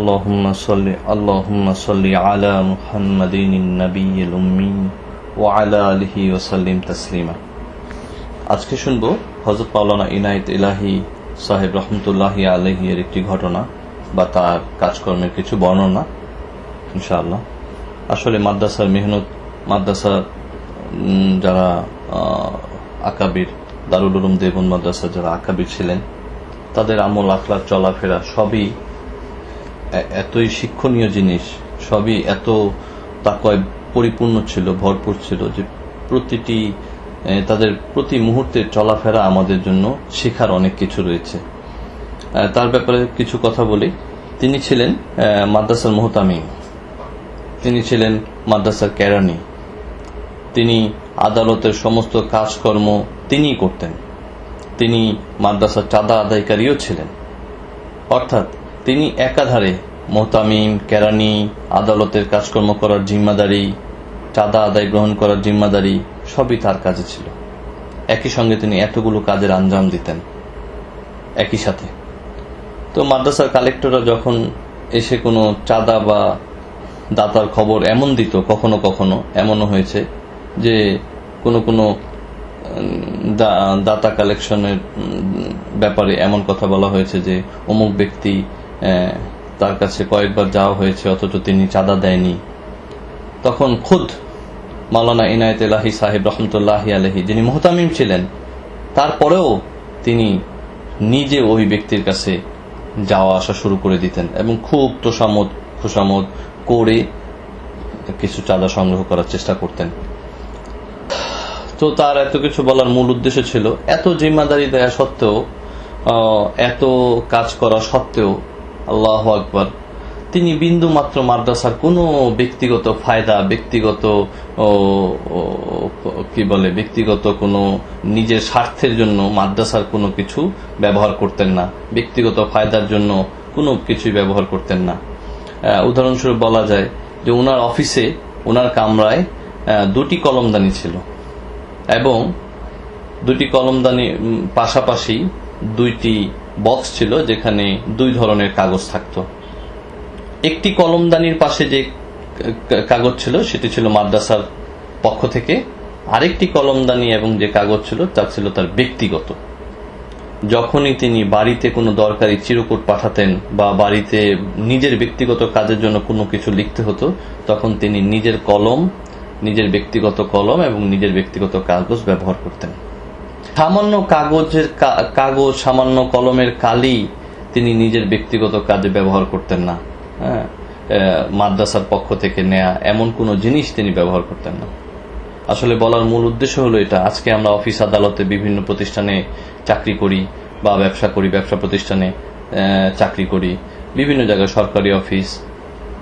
اللهم صل اللهم صل على محمد النبي الأمي وعلى آله وسلم تسليما আজকে শুনবো হজরত পাওলানা ইনায়েত ইলাহি সাহেব রহমতুল্লাহি আলহি এর একটি ঘটনা বা তার কাজকর্মের কিছু বর্ণনা ইনশাআল্লাহ আসলে মাদ্রাসার মেহনত মাদ্রাসার উম, যারা আহ, আকাবির দারুল উলুম দেবন মাদ্রাসার যারা আকাবির ছিলেন তাদের আমল আখলার চলাফেরা সবই এ- এতই শিক্ষণীয় জিনিস। সবই এত তাকয় পরিপূর্ণ ছিল, ভরপুর ছিল যে প্রতিটি তাদের প্রতি মুহূর্তের চলাফেরা আমাদের জন্য শেখার অনেক কিছু রয়েছে। তার ব্যাপারে কিছু কথা বলি। তিনি ছিলেন মাদ্রাসার মোহতামিম। তিনি ছিলেন মাদ্রাসার কেরানি। তিনি আদালতের সমস্ত কাজকর্ম তিনিই করতেন। তিনি মাদ্রাসার চাঁদা আদায়কারীও ছিলেন। অর্থাৎ তিনি একাধারে মোহতামিম, কেরানি, আদালতের কাজকর্ম করার জিম্মাদারি, চাঁদা আদায় গ্রহণ করার জিম্মাদারি সবই তার কাজে ছিল। একই সঙ্গে তিনি এতগুলো কাজের আঞ্জাম দিতেন। একই সাথে। তো মাদ্রাসার কালেক্টররা যখন এসে কোনো চাঁদা বা দাতার খবর এমন দিত, কখনো কখনো এমনও হয়েছে যে কোনো কোনো দাতা কালেকশনের ব্যাপারে এমন কথা বলা হয়েছে যে অমুক ব্যক্তি তার কাছে কয়েকবার যাওয়া হয়েছে, অথচ তিনি চাঁদা দেয়নি। তখন খুদ মাওলানা ইনায়ত এলাহি সাহেব রহমতুল্লাহ আলহি যিনি মোহতামিম ছিলেন, তারপরেও তিনি নিজে ওই ব্যক্তির কাছে যাওয়া আসা শুরু করে দিতেন এবং খুব তোষামত খুশামত করে কিছু চাঁদা সংগ্রহ করার চেষ্টা করতেন। তো তার এত কিছু বলার মূল উদ্দেশ্য ছিল, এত জিম্মাদারি দেয়া সত্ত্বেও এত কাজ করা সত্ত্বেও আল্লাহ আকবর। তিনি বিন্দু মাত্র মাদ্রাসার কোনো ব্যক্তিগত ফায়দা, ব্যক্তিগত কি বলে, ব্যক্তিগত কোনো নিজের স্বার্থের জন্য মাদ্রাসার কোনো কিছু ব্যবহার করতেন না। ব্যক্তিগত ফায়দার জন্য কোনো কিছুই ব্যবহার করতেন না। উদাহরণস্বরূপ বলা যায় যে ওনার অফিসে ওনার কামরায় দুটি কলমদানি ছিল এবং দুটি কলমদানি পাশাপাশি দুইটি বক্স ছিল যেখানে দুই ধরনের কাগজ থাকতো। একটি কলমদানির পাশে যে কাগজ ছিল, সেটি ছিল মাদ্রাসার পক্ষ থেকে। আরেকটি কলমদানি এবং যে কাগজ ছিল, তা ছিল তার ব্যক্তিগত। যখনই তিনি বাড়িতে কোনো দরকারি চিরকুট পাঠাতেন বা বাড়িতে নিজের ব্যক্তিগত কাজের জন্য কোনো কিছু লিখতে হতো, তখন তিনি নিজের কলম, নিজের ব্যক্তিগত কলম এবং নিজের ব্যক্তিগত কাগজ ব্যবহার করতেন। সামান্য কাগজের কাগজ, সামান্য কলমের কালি তিনি নিজের ব্যক্তিগত কাজে ব্যবহার করতেন না। হ্যাঁ? মাদ্রাসার পক্ষ থেকে নেয়া এমন কোনো জিনিস তিনি ব্যবহার করতেন না। আসলে বলার মূল উদ্দেশ্য হলো এটা, আজকে আমরা অফিস আদালতে বিভিন্ন প্রতিষ্ঠানে চাকরি করি বা ব্যবসা করি, ব্যবসা প্রতিষ্ঠানে চাকরি করি, বিভিন্ন জায়গায় সরকারি অফিস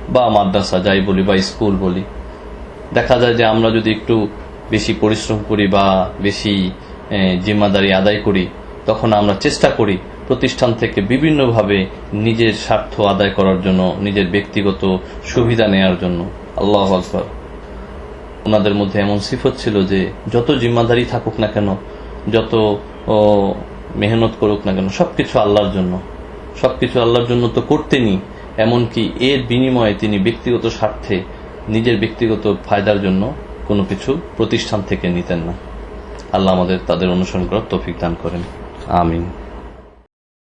বা মাদ্রাসা, যাই বলি বা স্কুল বলি। দেখা যায় যে আমরা যদি একটু বেশি পরিশ্রম করি বা বেশি জিম্মাদারি আদায় করি, তখন আমরা চেষ্টা করি প্রতিষ্ঠান থেকে বিভিন্নভাবে নিজের স্বার্থ আদায় করার জন্য, নিজের ব্যক্তিগত সুবিধা নেয়ার জন্য। আল্লাহ আকবর। ওনাদের মধ্যে এমন সিফত ছিল যে, যত জিম্মাদারি থাকুক না কেন, যত মেহনত করুক না কেন, সবকিছু আল্লাহর জন্য। সবকিছু আল্লাহর জন্য তো করতেনই, এমনকি এর বিনিময়ে তিনি ব্যক্তিগত স্বার্থে নিজের ব্যক্তিগত ফায়দার জন্য কোনো কিছু প্রতিষ্ঠান থেকে নিতেন না। আল্লাহ আমাদের তাদের অনুসরণ করার তৌফিক দান করেন। আমিন।